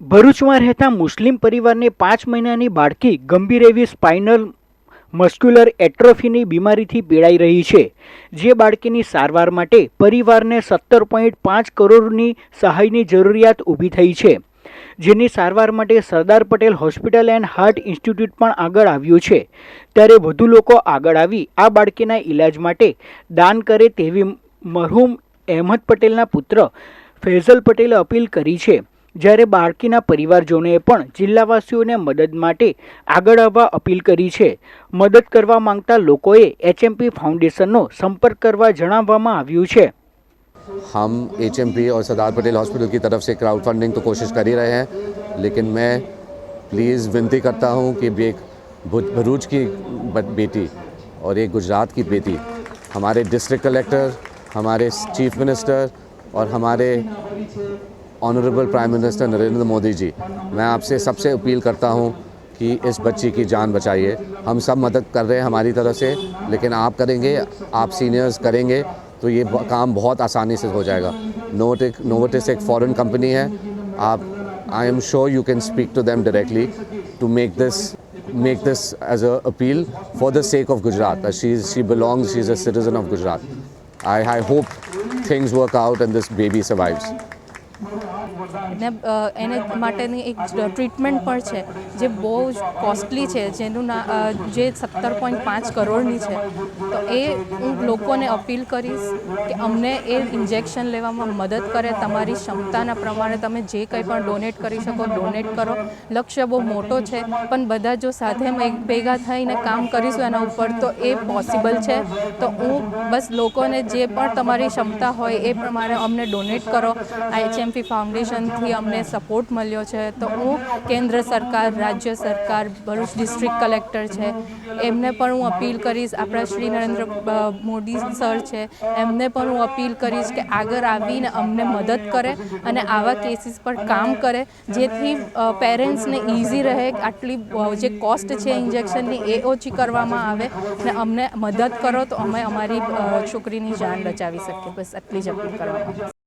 ભરૂચમાં રહેતા મુસ્લિમ પરિવારને પાંચ મહિનાની બાળકી ગંભીર એવી સ્પાઇનલ મસ્ક્યુલર એટ્રોફીની બીમારીથી પીડાઈ રહી છે. જે બાળકીની સારવાર માટે પરિવારને સત્તર પોઈન્ટ પાંચ કરોડની સહાયની જરૂરિયાત ઊભી થઈ છે. જેની સારવાર માટે Sardar Patel hospital and heart institute પણ આગળ આવ્યું છે. ત્યારે વધુ લોકો આગળ આવી આ બાળકીના ઈલાજ માટે દાન કરે તેવી મરહુમ અહેમદ પટેલના પુત્ર ફૈઝલ પટેલે અપીલ કરી છે. જ્યારે બાળકીના પરિવારજનોએ પણ જિલ્લાવાસીઓને મદદ માટે આગળ આવવા અપીલ કરી છે મદદ કરવા માંગતા લોકોએ એચએમપી ફાઉન્ડેશનનો સંપર્ક કરવા જણાવવામાં આવ્યું છે हम एच और सरदार पटेल हॉस्पिटल की तरफ से क्राउड फंडिंग तो कोशिश कर ही रहे हैं लेकिन मैं प्लीज़ विनती करता हूँ कि भी एक भुज- भरूच की ब- बेटी और एक गुजरात की बेटी हमारे डिस्ट्रिक्ट कलेक्टर हमारे चीफ मिनिस्टर और हमारे honourable prime minister Narendra Modi ji मैं आपसे सबसे अपील करता हूँ कि इस बच्ची की जान बचाइए हम सब मदद कर रहे हैं हमारी तरफ़ से लेकिन आप करेंगे आप सीनियर्स करेंगे तो ये काम बहुत आसानी से हो जाएगा नोटिक नोवटिस एक फॉरेन कंपनी है आप I am sure you can speak to them directly to make this make this as a appeal for the sake of Gujarat. Uh, she she belongs. She's a citizen of Gujarat. I, I hope things work out and this baby survives. ને એને માટેની એક treatment પણ છે, જે બહુ જ costly છે, જેનું ના જે સત્તર પોઈન્ટ પાંચ કરોડની છે. તો એ હું લોકોને અપીલ કરીશ કે અમને એ ઇન્જેક્શન લેવામાં મદદ કરે, તમારી ક્ષમતાના પ્રમાણે તમે જે કંઈ પણ ડોનેટ કરી શકો, ડોનેટ કરો. લક્ષ્ય બહુ મોટો છે, પણ બધા જો સાથે ભેગા થઈને કામ કરીશું એના ઉપર તો એ પોસિબલ છે. તો હું બસ લોકોને જે પણ તમારી ક્ષમતા હોય એ પ્રમાણે અમને ડોનેટ કરો. આઈએચએમપી એચએમપી ફાઉન્ડેશનથી અમને સપોર્ટ મળ્યો છે. તો હું કેન્દ્ર સરકાર, રાજ્ય સરકાર, ભરૂચ ડિસ્ટ્રિક્ટ કલેક્ટર છે. એમને પણ હું અપીલ કરીશ. આપણા શ્રી નરેન્દ્ર મોદી સર છે. એમને પણ હું અપીલ કરીશ કે આગળ આવીને અમને મદદ કરે અને આવા કેસીસ પર કામ કરે, જેથી પેરેન્ટ્સને ઇઝી રહે. આટલી જે કોસ્ટ છે ઇન્જેક્શનની એ ઓછી કરવામાં આવે અને અમને મદદ કરો તો અમે અમારી છોકરીની જાન બચાવી શકીએ. બસ, આટલી જ અપીલ કરવામાં.